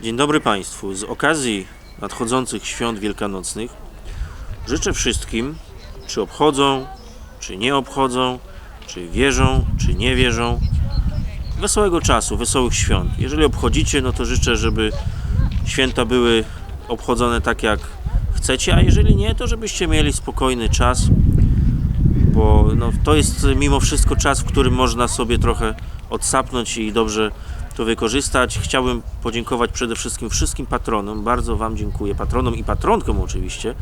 Dzień dobry Państwu. Z okazji nadchodzących świąt wielkanocnych życzę wszystkim, czy obchodzą, czy nie obchodzą, czy wierzą, czy nie wierzą, wesołego czasu, wesołych świąt. Jeżeli obchodzicie, no to życzę, żeby święta były obchodzone tak jak chcecie, a jeżeli nie, to żebyście mieli spokojny czas, bo no, to jest mimo wszystko czas, w którym można sobie trochę odsapnąć i dobrze to wykorzystać. Chciałbym podziękować przede wszystkim wszystkim patronom. Bardzo Wam dziękuję, patronom i patronkom oczywiście,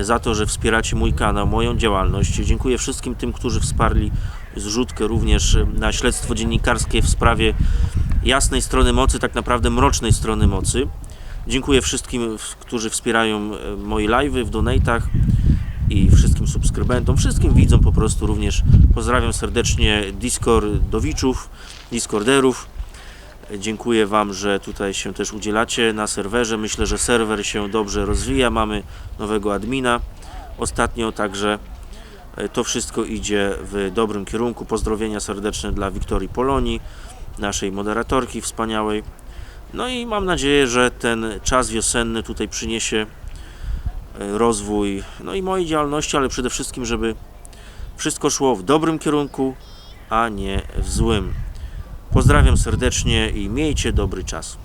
za to, że wspieracie mój kanał, moją działalność. Dziękuję wszystkim tym, którzy wsparli zrzutkę również na śledztwo dziennikarskie w sprawie jasnej strony mocy, tak naprawdę mrocznej strony mocy. Dziękuję wszystkim, którzy wspierają e, moje live'y w donatach i wszystkim subskrybentom, wszystkim widzom po prostu również pozdrawiam serdecznie Discordowiczów, Discorderów. Dziękuję Wam, że tutaj się też udzielacie na serwerze. Myślę, że serwer się dobrze rozwija. Mamy nowego admina ostatnio, także e, to wszystko idzie w dobrym kierunku. Pozdrowienia serdeczne dla Wiktorii Polonii, naszej moderatorki wspaniałej. No i mam nadzieję, że ten czas wiosenny tutaj przyniesie e, rozwój no i mojej działalności, ale przede wszystkim, żeby wszystko szło w dobrym kierunku, a nie w złym. Pozdrawiam serdecznie i miejcie dobry czas.